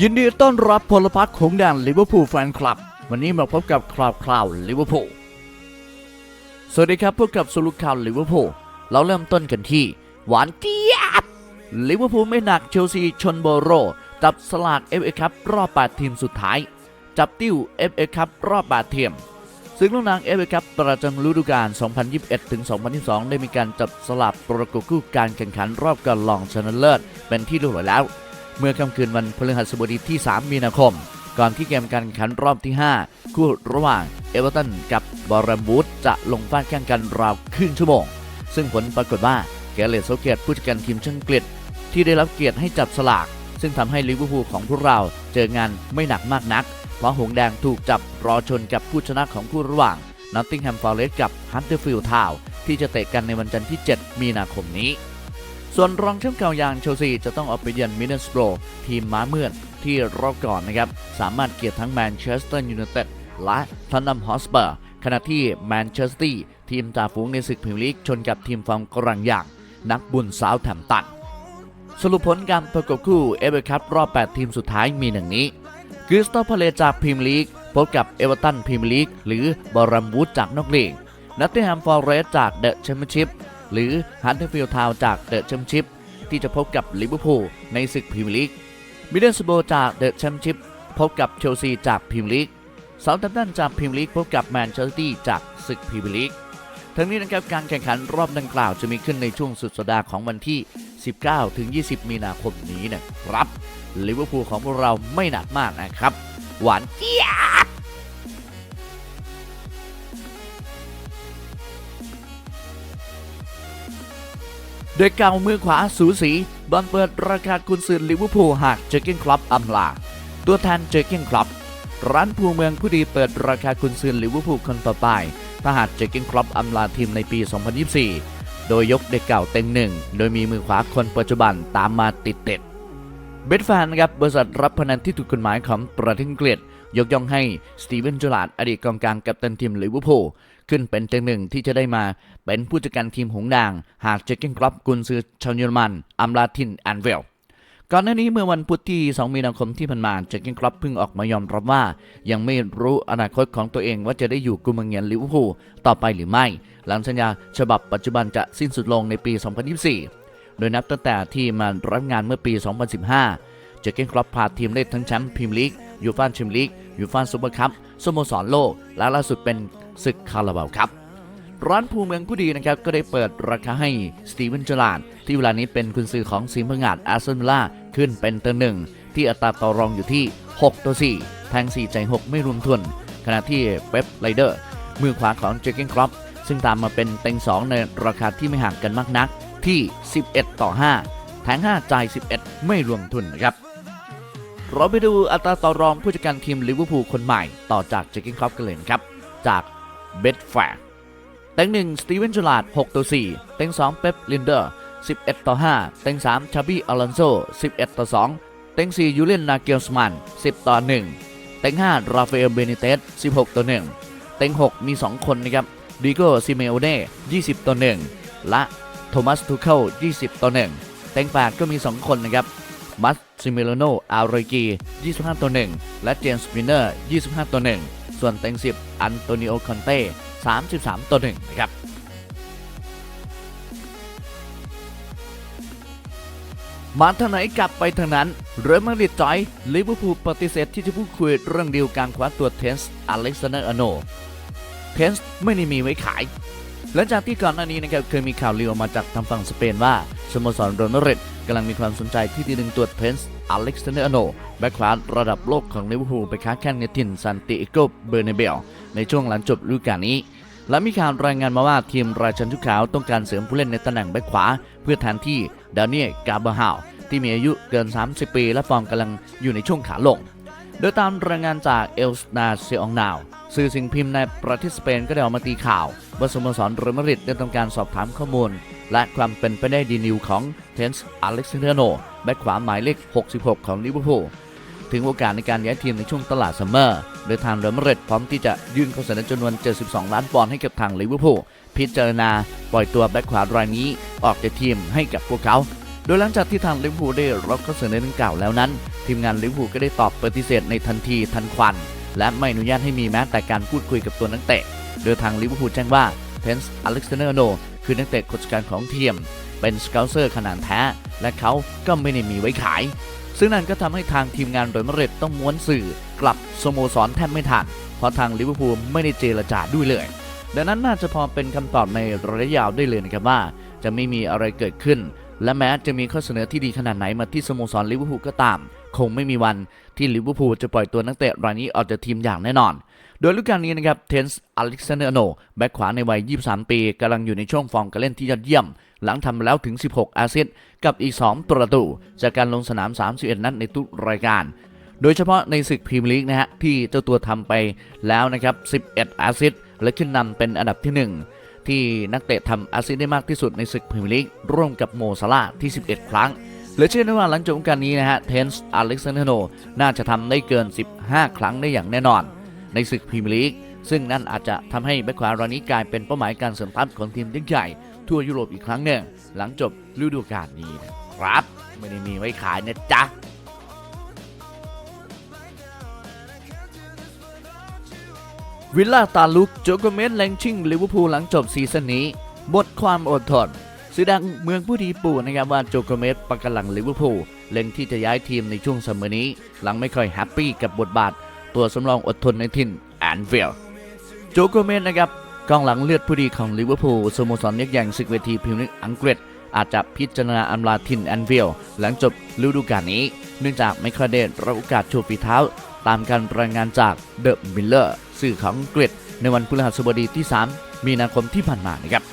ยินดีต้อนรับพลพรรคของแดนลิเวอร์พูลแฟนคลับ วันนี้มาพบกับคราวคราวลิเวอร์พูลสวัสดีครับพบกับสรุปข่าวลิเวอร์พูลเราเริ่มต้นกันที่ หวานเจี๊ยบลิเวอร์พูลไม่หนักเชลซีชนโบโร จับสลากเอฟเอคัพรอบ 8 ทีมสุดท้าย จับติ้วเอฟเอคัพรอบ 8 ทีมซึ่งลูกนางเอฟเอคัพประจำฤดูกาล 2021-2022 ได้มีการจับสลับประกบคู่การแข่งขันรอบการรองชนะเลิศเป็นที่รียบร้แล้ว เมื่อค่ำคืนวันพฤหัสบดีที่ 3 มีนาคม ก่อนที่เกมการแข่งขันรอบที่ 5 คู่ระหว่างเอเวอร์ตันกับบอรัมบูธจะลงฟาดแข่งกันราวครึ่งชั่วโมง ซึ่งผลปรากฏว่าแกเลตโซเกตผู้จัดการทีมช่างกฤษที่ได้รับเกียรติให้จับสลาก ซึ่งทำให้ลิเวอร์พูลของพวกเราเจองานไม่หนักมากนัก เพราะหงแดงถูกจับรอชนกับผู้ชนะของคู่ระหว่างนอตติงแฮมฟอร์เรสต์กับฮันเตอร์ฟิลด์ทาวน์ที่จะเตะกันในวันจันทร์ที่ 7 มีนาคมนี้ ส่วนรองแชมป์เก่าอย่างเชลซีจะต้องออกไปเยือนมิดเดิลสโบรทีมม้าเมือนที่รอบก่อนนะครับ สามารถเกียรติทั้งแมนเชสเตอร์ยูไนเต็ดและทันนัมฮอสเปอร์ขณะที่แมนเชสเตอร์ทีมจ่าฝูงในศึกพรีเมียร์ลีกชนกับทีมฟอร์มกรังอย่างนักบุญสาวแถมตันสรุปผลการประกบคู่เอเวอร์คัพรอบ 8 ทีมสุดท้ายมีหนึ่งนี้คริสตัลพาเลจากพรีเมียร์ลีกพบกับเอเวอร์ตันพรีเมียร์ลีกหรือบอรัมวูดจากนอกลีกนัตติแฮมฟอร์เรสจากเดอะแชมเปี้ยนชิพ หรือฮันเทอร์ฟิลด์ทาวจากเดอะแชมเปี้ยนชิพที่จะพบกับลิเวอร์พูลในศึกพรีเมียร์ลีกมิดเดิลสโบจากเดอะแชมเปี้ยนชิพพบกับเชลซีจากพรีเมียร์ลีกเซาท์แฮมป์ตันจากพรีเมียร์ลีกพบกับแมนเชสเตอร์จากศึกพรีเมียร์ลีกทั้งนี้นะครับการแข่งขันรอบดังกล่าวจะมีขึ้นในช่วงสุดสัปดาห์ของวันที่ 19 ถึง 20 มีนาคมนี้นะครับลิเวอร์พูลของพวกเราไม่หนักมากนะครับ หวานเจี๊ยบ โดยเก่ามือขวาสูสีบอลเปิดราคาคุณซื้อลิเวอร์พูลหากเจอเก้นคลับอำลา ตัวแทนเจอเก้นคลับ ร้านภูเมืองผู้ดีเปิดราคาคุณซื้อลิเวอร์พูลคนต่อไปถ้าหากเจอเก้นคลับอำลาทีมในปี 2024 โดยยกเด็กเก่าเต็งหนึ่งโดยมีมือขวาคนปัจจุบันตามมาติดเด็ดเบดแฟนนะครับบริษัทรับพนันที่ถูกกฎหมายของประเทศอังกฤษยกย่องให้สตีเวนจอร์ลาดอดีตกองกลางกัปตันทีมลิเวอร์พูล ขึ้นเป็นเต็งหนึ่งที่จะได้มาเป็นผู้จัดการทีมหงส์แดงหากเจอเกนคลับกุนซือชาวเยอรมันอำลาทินแอนเวลก่อนหน้านี้เมื่อวันพุธที่ 2 มีนาคมที่ผ่านมาเจคเกนคลับเพิ่งออกมายอมรับว่า ยังไม่รู้อนาคตของตัวเองว่าจะได้อยู่กุมเงียนลิเวอร์พูลต่อไปหรือไม่ หลังสัญญาฉบับปัจจุบันจะสิ้นสุดลงในปี 2024 โดยนับตั้งแต่ที่มารับงานเมื่อปี 2015 เจคเกนคลับพาทีมได้ทั้งแชมป์พรีเมียร์ลีกยูฟ่าแชมเปี้ยนลีกยูฟ่าซูเปอร์คัพสโมสรโลกและล่าสุดเป็น ศึกคาราบาวครับ ร้านภูเมืองผู้ดีนะครับ ก็ได้เปิดราคาให้สตีเวนจลาร์ดที่เวลานี้เป็นคุณซื้อของสีพังงาดอาร์เซนอลขึ้นเป็นตัวหนึ่งที่อัตราต่อรองอยู่ที่ 6 ตัว 4 แทง 4 ใจ 6 ไม่รวมทุน ขณะที่เป๊ปไรเดอร์มือขวาของเจเกนครอปซึ่งตามมาเป็นเต็ง 2 ในราคาที่ไม่ห่างกันมากนักที่ 11 ต่อ 5 แทง 5 จ่าย 11 ไม่รวมทุนนะครับ เราไปดูอัตราต่อรองผู้จัดการทีมลิเวอร์พูลคนใหม่ต่อจากเจเกนครอปกันเลยนะครับ จาก เบดแฟร์เต็งหนึ่งสตีเวนจอร์ลาด6ต่อ4เต็ง2เป๊ปลินเดอร์ 11 ต่อ 5 เต็ง3ชาบี้อลอนโซ 11 ต่อ 2 เต็ง4ยูเลียนนาเกลสมัน 10 ต่อ 1 เต็ง5ราฟาเอลเบนิเตส 16 ต่อ 1 เต็ง 6 มี 2 คนนะครับดิโก้ซิเมโอเน่20 ต่อ 1 และโทมัสทูเคิล20 ต่อ 1 เต็ง 8 ก็มี 2 คนนะครับมัสซิเมโลโนอาร์เรกี25 ต่อ 1 และเจมส์วินเนอร์ 25 ต่อ 1 ส่วนเต็ง 10 อันโตนิโอคอนเต้ 33 ต่อ 1 นะครับมาทางไหนกลับไปทางนั้น เรอัลมาดริดจอยลิเวอร์พูลปฏิเสธที่จะพูดคุยเรื่องดีลการคว้าตัวเทนส์อเล็กซานเดอร์อโน เทนส์ไม่ได้มีไว้ขาย หลังจากที่ก่อนหน้านี้นะครับเคยมีข่าวลือออกมาจากทางฝั่งสเปนว่าสโมสรเรอัลมาดริด กำลังมีความสนใจที่จะดึงตัวเทนส์อเล็กซานเดอร์โนแบ็คขวาระดับโลกของลิเวอร์พูลไปค้าแข่งในถิ่นซานติเอโกเบอร์เนเบลในช่วงหลังจบฤดูกาลนี้ และมีข่าวรายงานมาว่าทีมราชันชุดขาวต้องการเสริมผู้เล่นในตำแหน่งแบ็คขวา เพื่อแทนที่ดานิเอลกาบาฮาวที่มีอายุเกิน 30 ปี และฟอร์มกำลังอยู่ในช่วงขาลง โดยตามรายงานจากเอลสนาเซองนาวสื่อสิ่งพิมพ์ในประเทศสเปนก็ได้ออกมาตีข่าวว่าสโมสรเรอัลมาดริดได้ทำการสอบถามข้อมูล และความเป็นไปได้ดีนิวของเทนส์อเล็กซานเดอร์โนแบ็คขวาหมายเลข 66 ของลิเวอร์พูลถึงโอกาสในการย้ายทีมในช่วงตลาดซัมเมอร์โดยทางเรอัลมาดริดพร้อมที่จะยื่นข้อเสนอจำนวน 72 ล้านปอนด์ให้กับทางลิเวอร์พูลพิจารณาปล่อยตัวแบ็คขวารายนี้ออกจากทีมให้กับพวกเขา โดยหลังจากที่ทางลิเวอร์พูลได้รับข้อเสนอดังกล่าวแล้วนั้น ทีมงานลิเวอร์พูลก็ได้ตอบปฏิเสธในทันทีทันควัน และไม่อนุญาตให้มีแม้แต่การพูดคุยกับตัวนักเตะ โดยทางลิเวอร์พูลแจ้งว่าเพนส์อเล็กซานเดอร์โน คือนักเตะคนจัดการของทีมเป็นสเกลเซอร์ขนาดแท้ และเขาก็ไม่ได้มีไว้ขาย ซึ่งนั่นก็ทำให้ทางทีมงานโดยมาดริดต้องม้วนสื่อกลับสโมสรแทบไม่ทันเพราะทางลิเวอร์พูลไม่ได้เจรจาด้วยเลยดังนั้นน่าจะพอเป็นคำตอบในระยะยาวได้เลยนะครับว่า จะไม่มีอะไรเกิดขึ้น และแม้จะมีข้อเสนอที่ดีขนาดไหนมาที่สโมสรลิเวอร์พูลก็ตาม คงไม่มีวันที่ลิเวอร์พูลจะปล่อยตัวนักเตะรายนี้ออกจากทีมอย่างแน่นอน โดยฤดูกาลนี้นะครับเทนส์อเล็กซานเดอร์โนแบ็คขวาในวัย 23 ปีกำลังอยู่ในช่วงฟอร์มการเล่นที่ยอดเยี่ยม หลังทำแล้วถึง 16อาซิสต์กับอีก 2 ประตู จากการลงสนาม 31 นัดในทุกรายการ โดยเฉพาะในศึกพรีเมียร์ลีกนะฮะที่เจ้าตัวทำไปแล้วนะครับ 11อาซิสต์และขึ้นนำเป็นอันดับที่ 1 ที่นักเตะทำอาซิสต์ได้มากที่สุดในศึกพรีเมียร์ลีกร่วมกับโมซาลาที่ 11 ครั้งเหลือเชื่อได้ว่าหลังจบกาลนี้นะฮะ เทนส์อเล็กซานเดอร์โนน่าจะทำได้เกิน 15 ครั้งได้อย่างแน่นอน ในศึกพรีเมียร์ลีก ซึ่งนั่นอาจจะทำให้แบ็คขวารายนี้กลายเป็นเป้าหมายการเสริมทัพของทีมยักษ์ใหญ่ทั่วยุโรปอีกครั้งหนึ่งหลังจบฤดูกาลนี้นะครับ ไม่ได้มีไว้ขายนะจ๊ะวิลล่าตาลุกโจโกเมสแรงชิ่งลิเวอร์พูลหลังจบซีซั่นนี้หมดความอดทนสื่อดังเมืองผู้ดีปู่นะครับว่าโจโกเมสประกันหลังลิเวอร์พูลเล็งที่จะย้ายทีมในช่วงซัมเมอร์นี้ หลังไม่ค่อยแฮปปี้กับบทบาท ตัวสำรองอดทนในทินแอนฟิลโจโกเมสนะครับกองหลังเลือดผู้ดีของลิเวอร์พูลสโมสรยักษ์ใหญ่ศึกเวทีพรีเมียร์ลีกอังกฤษ อาจจะพิจารณาอำลาทินแอนฟิลหลังจบฤดูกาลนี้ เนื่องจากไม่ค่อยได้รับโอกาสโชว์ฝีเท้า ตามการรายงานจากเดอะมิลเลอร์สื่อของอังกฤษ ในวันพฤหัสบดีที่ 3 มีนาคมที่ผ่านมานะครับ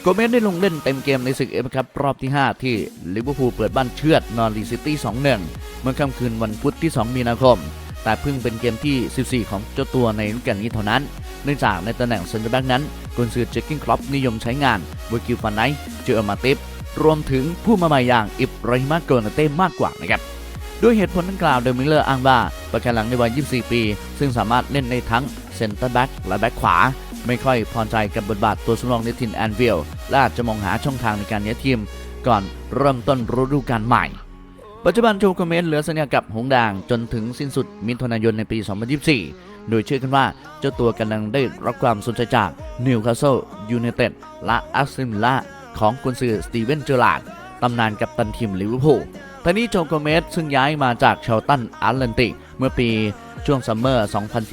โกเมสได้ลงเล่นเต็มเกมในศึกเอฟคัพรอบที่ 5 ที่ลิเวอร์พูลเปิดบ้านเชือดนอร์ลีซิตี้ 2-1 เมื่อค่ำคืนวันพุธที่ 2 มีนาคม แต่เพิ่งเป็นเกมที่ 14 ของเจ้าตัวในฤดูกาลนี้เท่านั้น เนื่องจากในตำแหน่งเซนเตอร์แบ็กนั้นกุนซือเจคกิ้งครอปนิยมใช้งานเวอร์กิลฟันไนท์เจอมาติฟรวมถึงผู้มาใหม่อย่างอิบราฮิมาโกนาเต้มากกว่านะครับด้วยเหตุผลดังกล่าวโดมิเลอร์อ้างว่าประกันหลังในวัย 24 ปี ซึ่งสามารถเล่นในทั้งเซนเตอร์แบ็กและแบ็กขวา ไม่ค่อยพอใจกับบทบาทตัวสำรองในทีมแอนฟิลและอาจจะมองหาช่องทางในการย้ายทีม ก่อนเริ่มต้นฤดูกาลใหม่ ปัจจุบันโจโกเมสเหลือสัญญากับหงด่างจนถึงสิ้นสุดมิถุนายนในปี 2024 โดยเชื่อกันว่าเจ้าตัวกำลังได้รับความสนใจจากนิวคาสเซิลยูไนเต็ดและอัสซิมล่าของกุนซือสตีเวนเจอร์ลาดตำนานกับตันทีมลิเวอร์พูลทนี้โจโกเมสซึ่งย้ายมาจากเชลตันอาร์แลนติก เมื่อปีช่วงซัมเมอร์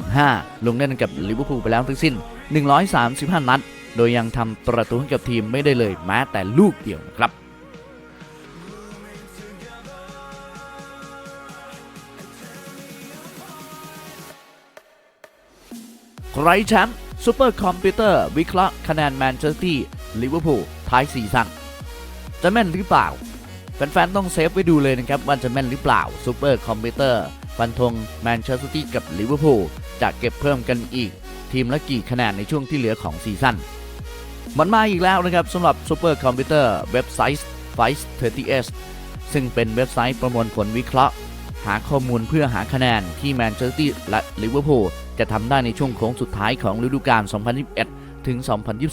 2015 ลงเล่นกับลิเวอร์พูลไปแล้วทั้งสิ้น 135 นัด โดยยังทำประตูให้กับทีมไม่ได้เลยแม้แต่ลูกเดียวครับ ใครแชมป์ซูเปอร์คอมพิวเตอร์วิเคราะห์คะแนนแมนเชสเตอร์ลิเวอร์พูลท้ายซีซั่นจะแม่นหรือเปล่า แฟนๆ ต้องเซฟไว้ดูเลยนะครับว่าจะแม่นหรือเปล่าซูเปอร์คอมพิวเตอร์ฟันธงแมนเชสเตอร์กับลิเวอร์พูลจะเก็บเพิ่มกันอีก ทีมละกี่คะแนนในช่วงที่เหลือของซีซั่นมันมาอีกแล้วนะครับสำหรับซูเปอร์คอมพิวเตอร์เว็บไซต์ Fice 30s ซึ่งเป็นเว็บไซต์ประมวลผลวิเคราะห์ หาข้อมูลเพื่อหาคะแนนที่แมนเชสเตอร์และลิเวอร์พูลจะทำได้ในช่วงโค้งสุดท้ายของฤดูกาล 2021 ถึง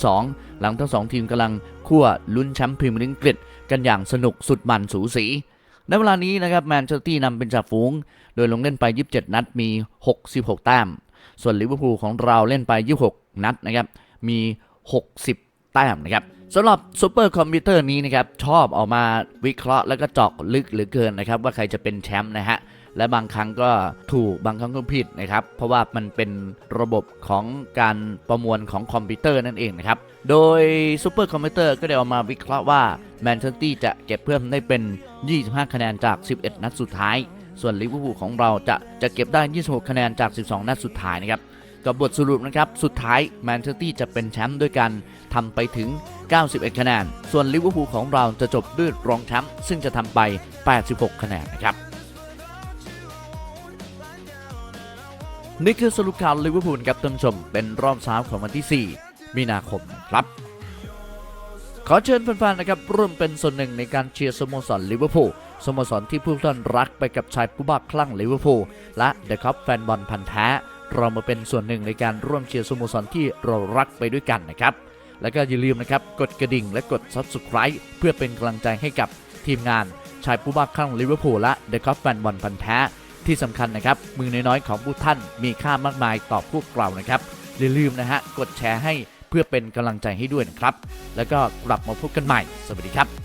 2022 หลังทั้งสองทีมกำลังคั่วลุ้นแชมป์พรีเมียร์ลีกอังกฤษกันอย่างสนุกสุดมันสูสีในเวลานี้นะครับแมนเชสเตอร์นำเป็นจ่าฝูง โดยลงเล่นไป 27 นัดมี 66 แต้ม ส่วนลิเวอร์พูลของเราเล่นไป 26 นัดนะครับมี 60 แต้มนะครับ สำหรับซูเปอร์คอมพิวเตอร์นี้นะครับชอบออกมาวิเคราะห์แล้วก็เจาะลึกหลือเกินนะครับ ว่าใครจะเป็นแชมป์นะฮะและบางครั้งก็ถูกบางครั้งก็ผิดนะครับ เพราะว่ามันเป็นระบบของการประมวลของคอมพิวเตอร์นั่นเองนะครับ โดยซูเปอร์คอมพิวเตอร์ก็ได้ออกมาวิเคราะห์ว่าแมนเชสเตอร์จะเก็บเพิ่มได้เป็น 25 คะแนนจาก 11 นัดสุดท้าย ส่วนลิเวอร์พูลของเราจะจะเก็บได้ 26 คะแนนจาก 12 นัดสุดท้ายนะครับ กับบทสรุปนะครับ สุดท้ายแมนเชสเตอร์จะเป็นแชมป์ด้วยกันทำไปถึง 91 คะแนน ส่วนลิเวอร์พูลของเราจะจบด้วยรองแชมป์ซึ่งจะทำไป 86 คะแนนนะครับนี่คือสรุปข่าวลิเวอร์พูลครับท่านผู้ชม เป็นรอบเช้าของวันที่ 4 มีนาคมครับ ขอเชิญแฟนๆนะครับร่วมเป็นส่วนหนึ่งในการเชียร์สโมสรลิเวอร์พูลสโมสรที่ผู้ท่านรักไปกับชายผู้บ้าคลั่งลิเวอร์พูลและเดอะคัพแฟนบอลพันธ์แท้ เรามาเป็นส่วนหนึ่งในการร่วมเชียร์สโมสรที่เรารักไปด้วยกันนะครับ แล้วก็อย่าลืมนะครับ กดกระดิ่งและกด Subscribe เพื่อเป็นกำลังใจให้กับทีมงานชายผู้บ้าคลั่งลิเวอร์พูลและเดอะคอฟแฟนบอลพันแท้ที่สำคัญนะครับ มือน้อยๆของผู้ท่านมีค่ามากมายต่อพวกเรานะครับอย่าลืมนะฮะกดแชร์ให้เพื่อเป็นกำลังใจให้ด้วยนะครับ แล้วก็กลับมาพบกันใหม่ สวัสดีครับ